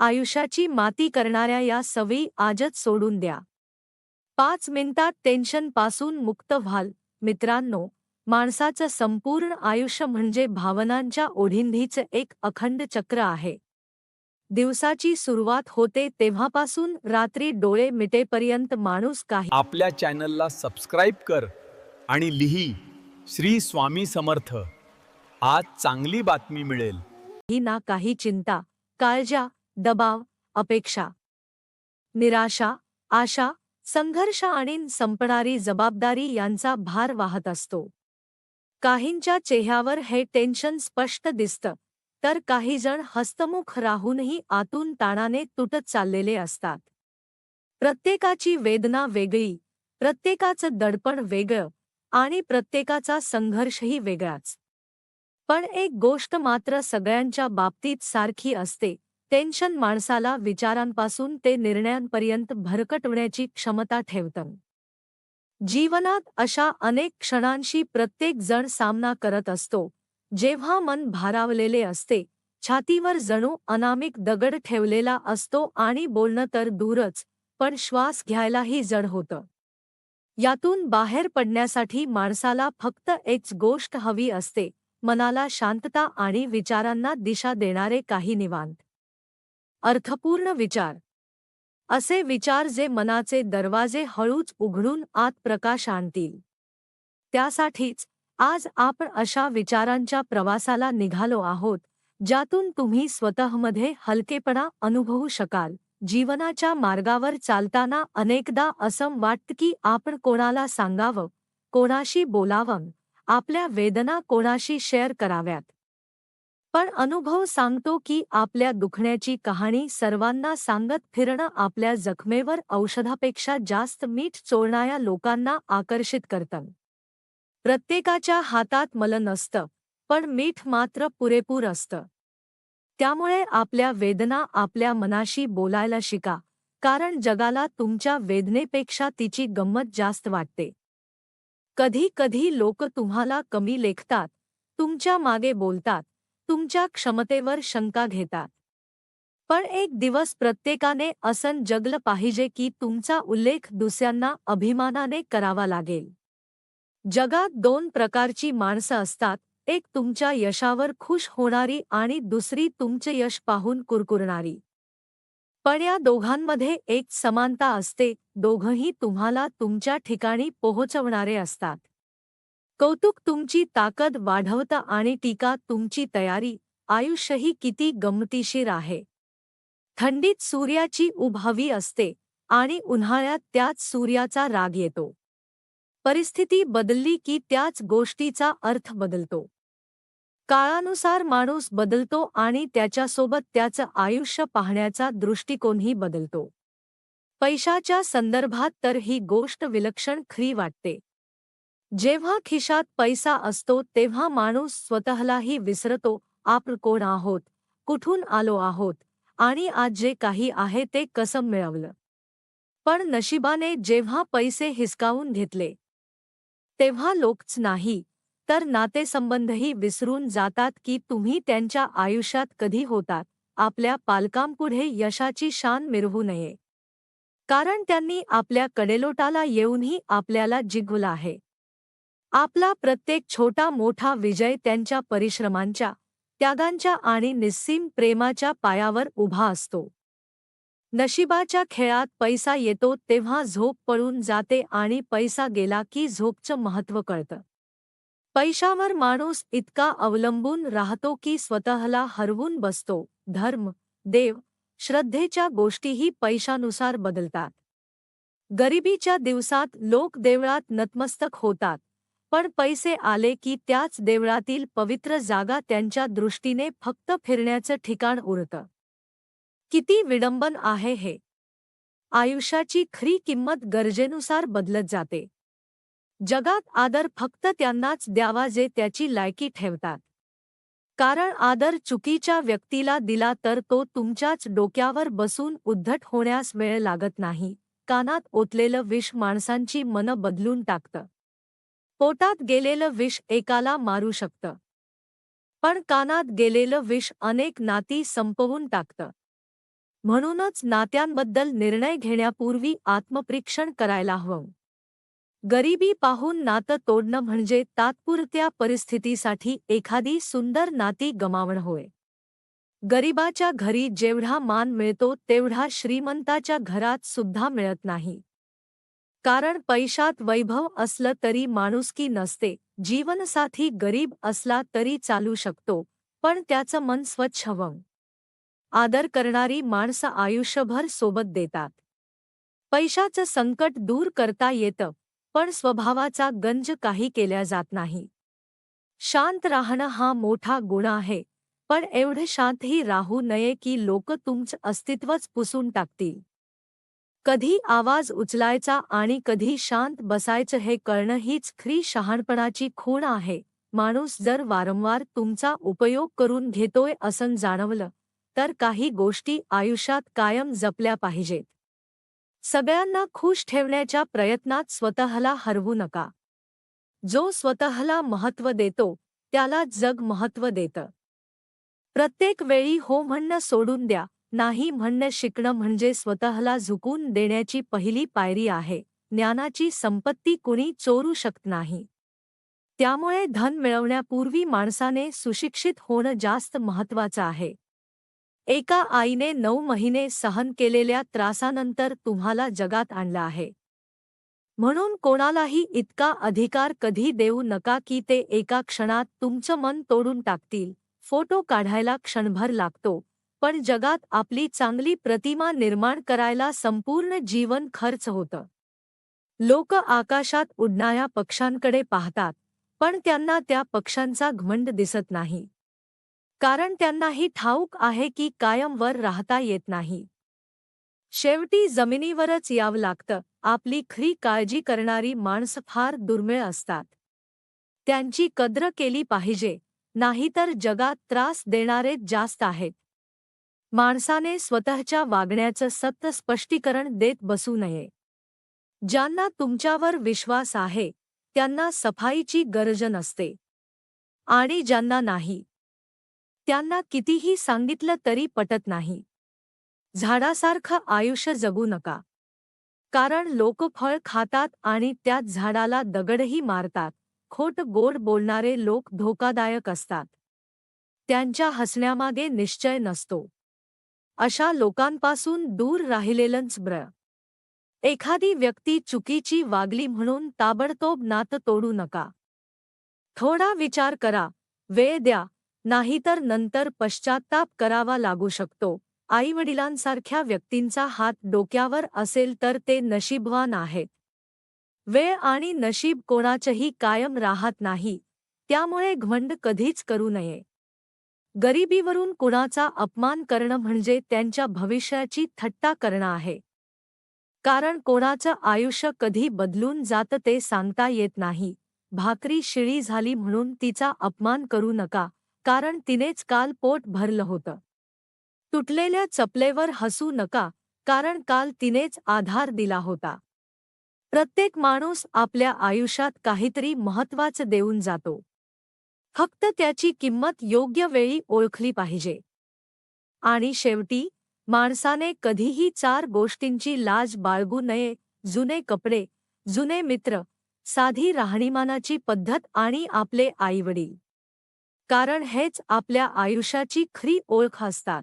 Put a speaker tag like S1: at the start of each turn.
S1: आयुष्याची माती करणाऱ्या या सवयी आजच सोडून द्या. पाच मिनिटात टेन्शनपासून मुक्त व्हाल. मित्रांनो माणसाचं संपूर्ण आयुष्य म्हणजे भावनांच्या ओढिंधीचं एक अखंड चक्र आहे. दिवसाची सुरुवात होते तेव्हापासून रात्री डोळे मिटेपर्यंत माणूस काही
S2: आपल्या चॅनलला सबस्क्राईब कर आणि लिही श्री स्वामी समर्थ. आज चांगली बातमी मिळेल.
S1: ही ना काही चिंता काळजा दबाव अपेक्षा निराशा आशा संघर्ष आणि संपणारी जबाबदारी यांचा भार वाहत असतो. काहींच्या चेहऱ्यावर हे टेन्शन स्पष्ट दिसतं तर काहीजण हस्तमुख राहूनही आतून ताणाने तुटत चाललेले असतात. प्रत्येकाची वेदना वेगळी प्रत्येकाचं दडपण वेगळं आणि प्रत्येकाचा संघर्षही वेगळाच. पण एक गोष्ट मात्र सगळ्यांच्या बाबतीत सारखी असते टेन्शन माणसाला विचारांपासून ते निर्णयांपर्यंत भरकटवण्याची क्षमता ठेवतं. जीवनात अशा अनेक क्षणांशी प्रत्येक जण सामना करत असतो. जेव्हा मन भारावलेले असते छातीवर जणू अनामिक दगड ठेवलेला असतो आणि बोलणं तर दूरच पण श्वास घ्यायलाही जड होतं. यातून बाहेर पडण्यासाठी माणसाला फक्त एकच गोष्ट हवी असते मनाला शांतता आणि विचारांना दिशा देणारे काही निवांत. अर्थपूर्ण विचार. असे विचार जे मनाचे दरवाजे हळूच उघडून आत प्रकाश आणतील. त्यासाठीच आज आपण अशा विचारांच्या प्रवासाला निघालो आहोत ज्यातून तुम्ही स्वतःमध्ये हलकेपणा अनुभवू शकाल. जीवनाच्या मार्गावर चालताना अनेकदा असं वाटतं की आपण कोणाला सांगावं कोणाशी बोलावं आपल्या वेदना कोणाशी शेअर कराव्यात. पण अनुभव सांगतो की आपल्या दुखण्याची कहाणी सर्वांना सांगत फिरणं आपल्या जखमेवर औषधापेक्षा जास्त मीठ चोळणाऱ्या लोकांना आकर्षित करतं. प्रत्येकाच्या हातात मल नसतं पण मीठ मात्र पुरेपूर असतं. त्यामुळे आपल्या वेदना आपल्या मनाशी बोलायला शिका कारण जगाला तुमच्या वेदनेपेक्षा तिची गंमत जास्त वाटते. कधी कधी लोक तुम्हाला कमी लेखतात तुमच्या मागे बोलतात तुमच्या क्षमतेवर शंका घेतात पण एक दिवस प्रत्येकाने असं जगलं पाहिजे की तुमचा उल्लेख दुसऱ्यांना अभिमानाने करावा लागेल. जगात दोन प्रकारची माणसं असतात एक तुमच्या यशावर खुश होणारी आणि दुसरी तुमचे यश पाहून कुरकुरणारी. पण या दोघांमध्ये एक समानता असते दोघंही तुम्हाला तुमच्या ठिकाणी पोहोचवणारे असतात. कौतुक तुमची ताकद वाढवतं आणि टीका तुमची तयारी आयुष्यही किती गमतीशीर आहे. थंडीत सूर्याची उभावी असते आणि उन्हाळ्यात त्याच सूर्याचा राग येतो. परिस्थिती बदलली की त्याच गोष्टीचा अर्थ बदलतो. काळानुसार माणूस बदलतो आणि त्याच्यासोबत त्याचं आयुष्य पाहण्याचा दृष्टिकोनही बदलतो. पैशाच्या संदर्भात तर ही गोष्ट विलक्षण खरी वाटते. जेव्हा खिशात पैसा असतो तेव्हा माणूस स्वतःलाही विसरतो आपण कोण आहोत कुठून आलो आहोत आणि आज जे काही आहे ते कसं मिळवलं. पण नशिबाने जेव्हा पैसे हिसकावून घेतले तेव्हा लोकच नाही तर नातेसंबंधही विसरून जातात की तुम्ही त्यांच्या आयुष्यात कधी होतात आपल्या पालकांपुढे यशाची शान मिरवू नये. कारण त्यांनी आपल्या कडेलोटाला येऊनही आपल्याला जिंकवलं आहे. आपला प्रत्येक छोटा मोठा विजय त्यांच्या परिश्रमांच्या त्यागांच्या आणि निस्सीम प्रेमाच्या पायावर उभा असतो. नशिबाच्या खेळात पैसा येतो तेव्हा झोप पळून जाते आणि पैसा गेला की झोपचं महत्त्व कळतं. पैशावर माणूस इतका अवलंबून राहतो की स्वतःला हरवून बसतो. धर्म देव श्रद्धेच्या गोष्टीही पैशानुसार बदलतात. गरिबीच्या दिवसात लोक देवळात नतमस्तक होतात. पण पैसे आले की त्याच देवळातील पवित्र जागा त्यांच्या दृष्टीने फक्त फिरण्याचं ठिकाण उरतं. किती विडंबन आहे हे. आयुष्याची खरी किंमत गरजेनुसार बदलत जाते. जगात आदर फक्त त्यांनाच द्यावा जे त्याची लायकी ठेवतात. कारण आदर चुकीच्या व्यक्तीला दिला तर तो तुमच्याच डोक्यावर बसून उद्धट होण्यास वेळ लागत नाही कानात ओतलेलं विष माणसांची मनं बदलून टाकतं. पोटात गेलेलं विष एकाला मारू शकतं. पण कानात गेलेलं विष अनेक नाती संपवून टाकतं. म्हणूनच नात्यांबद्दल निर्णय घेण्यापूर्वी आत्मपरीक्षण करायला हवं. गरिबी पाहून नातं तोडणं म्हणजे तात्पुरत्या परिस्थितीसाठी एखादी सुंदर नाती गमावणं होय. गरिबाच्या घरी जेवढा मान मिळतो तेवढा श्रीमंताच्या घरात सुद्धा मिळत नाही. कारण पैशात वैभव असलं तरी माणुसकी नसते जीवनसाथी गरीब असला तरी चालू शकतो पण त्याचं मन स्वच्छ हवं. आदर करणारी माणसं आयुष्यभर सोबत देतात. पैशाचं संकट दूर करता येतं पण स्वभावाचा गंज काही केल्या जात नाही. शांत राहणं हा मोठा गुण आहे पण एवढं शांतही राहू नये की लोक तुमचं अस्तित्वच पुसून टाकतील. कधी आवाज उचलायचा आणि कधी शांत बसायचं हे कळणं हीच खरी शहाणपणाची खूण आहे. माणूस जर वारंवार तुमचा उपयोग करून घेतोय असं जाणवलं तर काही गोष्टी आयुष्यात कायम जपल्या पाहिजेत. सगळ्यांना खुश ठेवण्याच्या प्रयत्नात स्वतःला हरवू नका. जो स्वतःला महत्त्व देतो त्याला जग महत्त्व देतं. प्रत्येक वेळी हो म्हणणं सोडून द्या नाही म्हणणं शिकणं म्हणजे स्वतःला झुकून देण्याची पहिली पायरी आहे. ज्ञानाची संपत्ती कुणी चोरू शकत नाही. त्यामुळे धन मिळवण्यापूर्वी माणसाने सुशिक्षित होणं जास्त महत्वाचं आहे. एका आईने नऊ महिने सहन केलेल्या त्रासानंतर तुम्हाला जगात आणलं आहे. म्हणून कोणालाही इतका अधिकार कधी देऊ नका की ते एका क्षणात तुमचं मन तोडून टाकतील. फोटो काढायला क्षणभर लागतो. पण जगात आपली चांगली प्रतिमा निर्माण करायला संपूर्ण जीवन खर्च होतं. लोक आकाशात उडणाऱ्या पक्ष्यांकडे पाहतात पण त्यांना त्या पक्ष्यांचा घमंड दिसत नाही. कारण त्यांनाही ठाऊक आहे की कायम वर राहता येत नाही. शेवटी जमिनीवरच यावं लागतं आपली खरी काळजी करणारी माणसं फार दुर्मिळ असतात. त्यांची कद्र केली पाहिजे नाहीतर जगात त्रास देणारे जास्त आहेत. माणसाने स्वतःच्या वागण्याचं सत्य स्पष्टीकरण देत बसू नये. ज्यांना तुमच्यावर विश्वास आहे त्यांना सफाईची गरज नसते. आणि ज्यांना नाही त्यांना कितीही सांगितलं तरी पटत नाही. झाडासारखं आयुष्य जगू नका. कारण लोक फळ खातात आणि त्यात झाडाला दगडही मारतात. खोट गोड बोलणारे लोक धोकादायक असतात. त्यांच्या हसण्यामागे निश्चय नसतो. अशा लोकांपासून दूर राहिलेलंच ब्र. एखादी व्यक्ती चुकीची वागली म्हणून ताबडतोब नातं तोडू नका. थोडा विचार करा वेळ द्या नाहीतर नंतर पश्चात्ताप करावा लागू शकतो. आईवडिलांसारख्या व्यक्तींचा हात डोक्यावर असेल तर ते नशीबवान आहेत. वेळ आणि नशीब कोणाचंही कायम राहत नाही त्यामुळे घमंड कधीच करू नये. गरिबीवरून कुणाचा अपमान करणं म्हणजे त्यांच्या भविष्याची थट्टा करणं आहे. कारण कोणाचं आयुष्य कधी बदलून जातं ते सांगता येत नाही. भाकरी शिळी झाली म्हणून तिचा अपमान करू नका कारण तिनेच काल पोट भरलं होतं. तुटलेल्या चपलेवर हसू नका कारण काल तिनेच आधार दिला होता. प्रत्येक माणूस आपल्या आयुष्यात काहीतरी महत्वाचं देऊन जातो. फक्त त्याची किंमत योग्य वेळी ओळखली पाहिजे. आणि शेवटी माणसाने कधीही चार गोष्टींची लाज बाळगू नये जुने कपडे जुने मित्र साधी राहणीमानाची पद्धत आणि आपले आईवडील. कारण हेच आपल्या आयुष्याची खरी ओळख असतात.